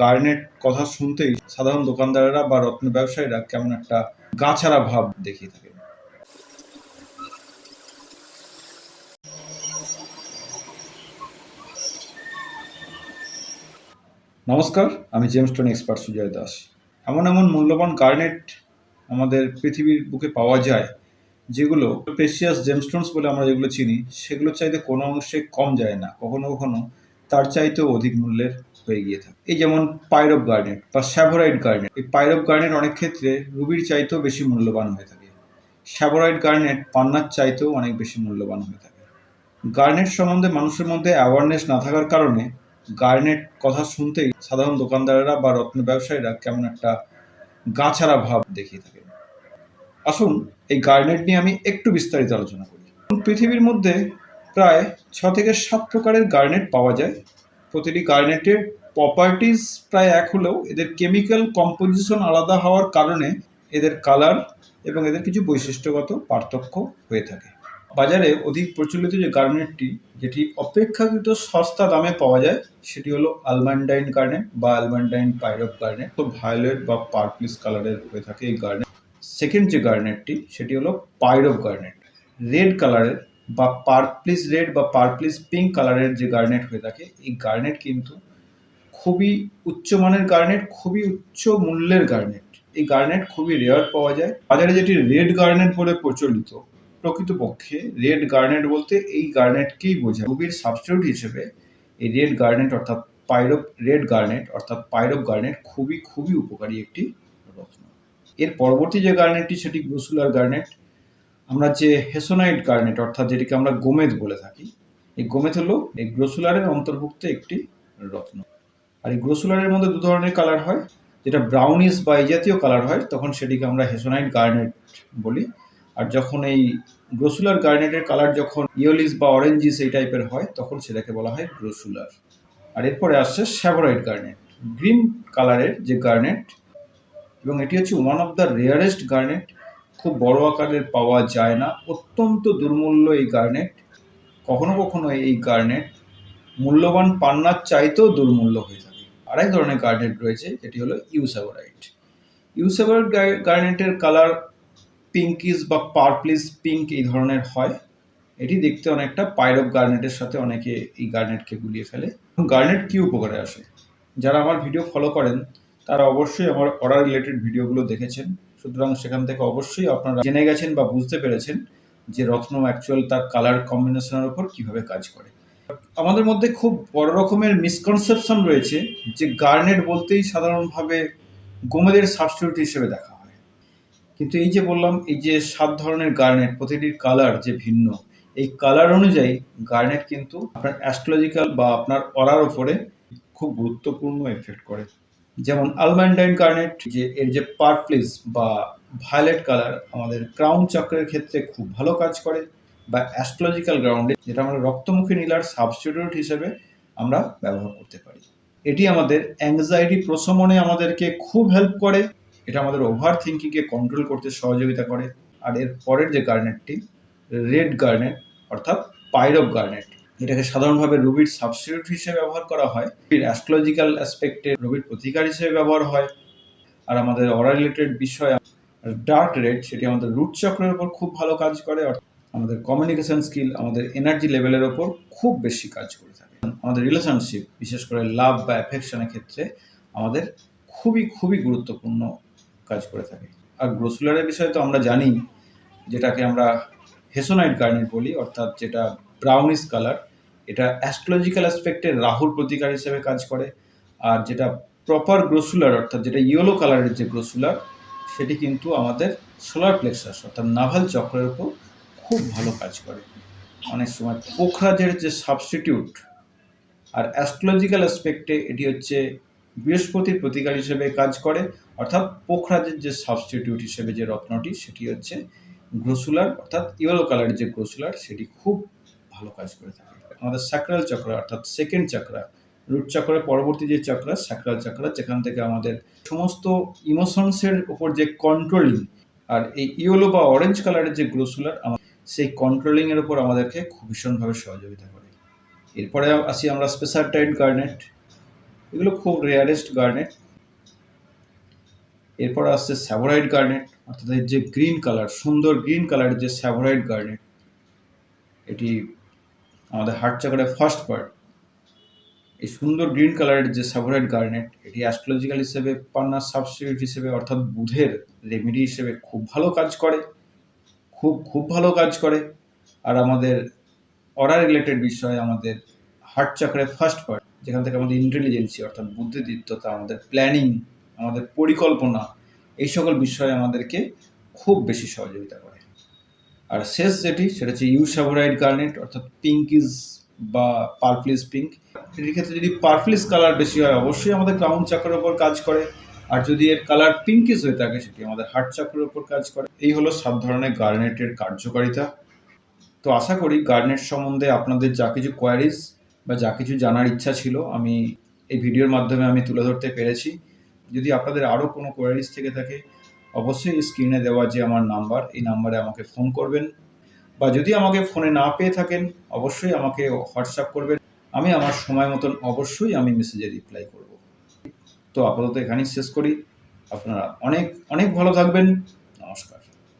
Garnet কথা শুনতেই সাধারণ দোকানদারেরা বা রত্ন ব্যবসায়ীরা কেমন একটা গাছারা ভাব দেখিয়ে থাকে নমস্কার, আমি জেমস্টোন এক্সপার্ট সুজয় দাস। এমন এমন মূল্যবান গার্নেট আমাদের পৃথিবীর বুকে পাওয়া যায়, যেগুলো প্রেশিয়াস জেমস্টোনস বলে আমরা যেগুলো চিনি, সেগুলোর চাইতে কোনো অংশে কম যায় না, কখনো কখনো তার চাইতেও অধিক মূল্যের হয়ে গিয়ে থাকে। এই যেমন পাইরব গার্নেট বা স্যাভোরাইড গার্নেট এই পাইরব গার্নেট অনেক ক্ষেত্রে রুবির চাইতেও বেশি মূল্যবান হয়ে থাকে। স্যাভোরাইড গার্নেট পান্নার চাইতেও অনেক বেশি মূল্যবান হয়ে থাকে। গার্নেট সম্বন্ধে মানুষের মধ্যে অ্যাওয়ারনেস না থাকার কারণে গার্নেট কথা শুনতেই সাধারণ দোকানদারেরা বা রত্ন ব্যবসায়ীরা কেমন একটা গাছারা ভাব দেখিয়ে থাকে। আসুন এই গার্নেট নিয়ে আমি একটু বিস্তারিত আলোচনা করি। পৃথিবীর মধ্যে প্রায় ছ থেকে সাত প্রকারের গার্নেট পাওয়া যায়। প্রতিটি গার্নেটের প্রপার্টিজ প্রায় এক হলেও এদের কেমিক্যাল কম্পোজিশন আলাদা হওয়ার কারণে এদের কালার এবং এদের কিছু বৈশিষ্ট্যগত পার্থক্য হয়ে থাকে। বাজারে অধিক প্রচলিত যে গার্নেটটি যেটি অপেক্ষাকৃত সস্তা দামে পাওয়া যায়, সেটি হলো আলমান্ডাইন গার্নেট বা আলমান্ডাইন পাইরপ গার্নেট তো ভায়োলেট বা পার্পলিস কালারের হয়ে থাকে এই গার্নেট সেকেন্ড যে গার্নেটটি সেটি হলো পাইরপ গার্নেট রেড কালারের বা পার্পলিস রেড বা পার্পলিস পিঙ্ক কালারের যে গার্নেট হয়ে থাকে, এই গার্নেট কিন্তু খুবই উচ্চমানের গার্নেট খুবই উচ্চ মূল্যের গার্নেট এই গার্নেট খুবই রেয়ার পাওয়া যায়। বাজারে যেটি রেড গার্নেট বলে প্রচলিত, প্রকৃতপক্ষে রেড গার্নেট বলতে এই গার্নেটকেই বোঝায়। রুবির সাবস্টিটিউট হিসেবে এই রেড গার্নেট অর্থাৎ পাইরপ রেড গার্নেট অর্থাৎ পাইরপ গার্নেট খুবই খুবই উপকারী একটি রত্ন। এর পরবর্তী যে গার্নেটটি সেটি গ্রোসুলার গার্নেট আমরা যে হেসোনাইট গার্নেট অর্থাৎ যেটিকে আমরা গোমেদ বলে থাকি, এই গোমেদ হলো এই গ্রোসুলারের অন্তর্ভুক্ত একটি রত্ন। আর এই গ্রোসুলারের মধ্যে দু ধরনের কালার হয়। যেটা ব্রাউনিস বা এই জাতীয় কালার হয়, তখন সেটিকে আমরা হেসোনাইট গার্নেট বলি। আর যখন এই গ্রোসুলার গার্নেটের কালার যখন ইয়োলিস বা অরেঞ্জিস এই টাইপের হয়, তখন সেটাকে বলা হয় গ্রোসুলার। আর এরপরে আসছে স্যাভোরাইট গার্নেট গ্রিন কালারের যে গার্নেট এবং এটি হচ্ছে one of the rarest garnet খুব বড় আকারের পাওয়া যায় না। অত্যন্ত দুর্মূল্য এই গার্নেট কখনো কখনো এই গার্নেট মূল্যবান পান্নার চাইতেও দুর্মূল্য হয়ে থাকে আরেক ধরনের গার্নেট রয়েছে, যেটি হলো ইউসেভারাইট ইউসেভার গার্নেটের কালার পিঙ্কিস বা পার্পলিস পিঙ্ক এই ধরনের হয়। এটি দেখতে অনেকটা পাইরব গার্নেটের সাথে অনেকে এই গার্নেটকে গুলিয়ে ফেলে। গার্নেট কী উপকারে আসে? যারা আমার ভিডিও ফলো করেন, তারা অবশ্যই আমার অর্ডার রিলেটেড ভিডিওগুলো দেখেছেন। সুতরাং সেখান থেকে অবশ্যই আপনারা জেনে গেছেন বা বুঝতে পেরেছেন যে রত্ন অ্যাকচুয়াল তার কালার কম্বিনেশনের উপর কীভাবে কাজ করে। আমাদের মধ্যে খুব বড় রকমের মিসকনসেপশন রয়েছে যে গার্নেট বলতেই সাধারণভাবে গোমেদের সাবস্টিটিউট হিসেবে দেখা হয়। কিন্তু এই যে বললাম, এই যে সাত ধরনের গার্নেট প্রতিটির কালার যে ভিন্ন, এই কালার অনুযায়ী গার্নেট কিন্তু আপনার অ্যাস্ট্রোলজিক্যাল বা আপনার অরার ওপরে খুব গুরুত্বপূর্ণ এফেক্ট করে। যেমন আলমান্ডাইন গার্নেট যে এর যে পার্পলিস বা ভায়োলেট কালার আমাদের ক্রাউন চক্রের ক্ষেত্রে খুব ভালো কাজ করে। বা অ্যাস্ট্রোলজিক্যাল গ্রাউন্ডে যেটা আমরা রক্তমুখী নীলার সাবস্টিটিউট হিসেবে আমরা ব্যবহার করতে পারি। এটি আমাদের অ্যাংজাইটি প্রশমনে আমাদেরকে খুব হেল্প করে। এটা আমাদের ওভার থিঙ্কিংকে কন্ট্রোল করতে সহযোগিতা করে। আর এর পরের যে গার্নেটটি রেড গার্নেট অর্থাৎ পাইরব গার্নেট এটাকে সাধারণভাবে রুবির সাবস্টিটিউট হিসেবে ব্যবহার করা হয়। রুবির অ্যাস্ট্রোলজিক্যাল অ্যাসপেক্টে রুবির প্রতিকার হিসেবে ব্যবহার হয়। আর আমাদের অরা রিলেটেড বিষয় ডার্ক রেড সেটি আমাদের রুট চক্রের উপর খুব ভালো কাজ করে আমাদের কমিউনিকেশন স্কিল আমাদের এনার্জি লেভেলের ওপর খুব বেশি কাজ করে থাকে। আমাদের রিলেশনশিপ বিশেষ করে লাভ বা অ্যাফেকশনের ক্ষেত্রে আমাদের খুবই খুবই গুরুত্বপূর্ণ কাজ করে থাকে। আর গ্রোসুলারের বিষয়ে তো আমরা জানি, যেটাকে আমরা হেসোনাইট গার্নেট বলি, অর্থাৎ যেটা ব্রাউনিশ কালার এটা অ্যাস্ট্রোলজিক্যাল অ্যাসপেক্টে রাহুর প্রতিকার হিসেবে কাজ করে। আর যেটা প্রপার গ্রোসুলার অর্থাৎ যেটা ইয়েলো কালারের যে গ্রোসুলার সেটি কিন্তু আমাদের সোলার প্লেক্সাস অর্থাৎ নাভাল চক্রের উপর খুব ভালো কাজ করে। অনেক সময় পোখরাজের যে সাবস্টিটিউট আর অ্যাস্ট্রোলজিক্যাল অ্যাসপেক্টে এটি হচ্ছে বৃহস্পতির প্রতিকার হিসেবে কাজ করে, অর্থাৎ পোখরাজের যে সাবস্টিটিউট হিসেবে যে রত্নটি, সেটি হচ্ছে গ্রোসুলার, অর্থাৎ ইয়েলো কালারের যে গ্রোসুলার, সেটি খুব ভালো কাজ করে থাকে। আমাদের স্যাক্রাল চক্র অর্থাৎ সেকেন্ড চক্রা রুট চক্রের পরবর্তী যে চক্র স্যাক্রাল চক্র যেখান থেকে আমাদের সমস্ত ইমোশনসের উপর যে কন্ট্রোলিং আর এই ইয়েলো বা অরেঞ্জ কালারের যে গ্রোসুলার সেই কন্ট্রোলিংয়ের উপর আমাদেরকে খুব ভীষণভাবে সহযোগিতা করে। এরপরে আসি আমরা স্পেশাল টাইট গার্নেট এগুলো খুব রেয়ারেস্ট গার্নেট এরপর আসছে স্যাভোরাইড গার্নেট অর্থাৎ যে গ্রিন কালার সুন্দর গ্রিন কালারের যে স্যাভোরাইড গার্নেট এটি আমাদের হার্ট চাকারের ফার্স্ট পার্ট এই সুন্দর গ্রিন কালারের যে স্যাভোরাইড গার্নেট এটি অ্যাস্ট্রোলজিক্যাল হিসেবে পান্নার সাবস্টিটিউট হিসেবে, অর্থাৎ বুধের রেমেডি হিসেবে খুব ভালো কাজ করে। খুব খুব ভালো কাজ করে। আর আমাদের অর্ডার রিলেটেড বিষয় আমাদের হার্ট চাকরের ফার্স্ট পার্ট যেখান থেকে আমাদের ইন্টেলিজেন্সি অর্থাৎ বুদ্ধিদীপ্ততা, আমাদের প্ল্যানিং আমাদের পরিকল্পনা, এই সকল বিষয়ে আমাদেরকে খুব বেশি সহযোগিতা করে। আর শেষ যেটি, সেটা হচ্ছে ইউ সাবোরাইড গার্নেট অর্থাৎ পিঙ্ক ইজ বা পার্পলিস পিঙ্ক এটির ক্ষেত্রে যদি পার্পলিস কালার বেশি হয়, অবশ্যই আমাদের ক্রাউন চাকরের ওপর কাজ করে। আর যদি এর কালার পিঙ্কিস হয়ে থাকে, সেটি আমাদের হার্ট চাকরের ওপর কাজ করে। এই হলো সব ধরনের গার্নেটের কার্যকারিতা। তো আশা করি গার্নেট সম্বন্ধে আপনাদের যা কিছু কোয়ারিজ বা যা কিছু জানার ইচ্ছা ছিল, আমি এই ভিডিওর মাধ্যমে আমি তুলে ধরতে পেরেছি। যদি আপনাদের আরও কোনো কোয়ারিজ থেকে থাকে, অবশ্যই স্ক্রিনে দেওয়া যে আমার নাম্বার এই নাম্বারে আমাকে ফোন করবেন। বা যদি আমাকে ফোনে না পেয়ে থাকেন, অবশ্যই আমাকে হোয়াটসঅ্যাপ করবেন। আমি আমার সময় মতন অবশ্যই আমি মেসেজে রিপ্লাই করব। তো আপাতত এখানেই শেষ করি। আপনারা অনেক অনেক ভালো থাকবেন।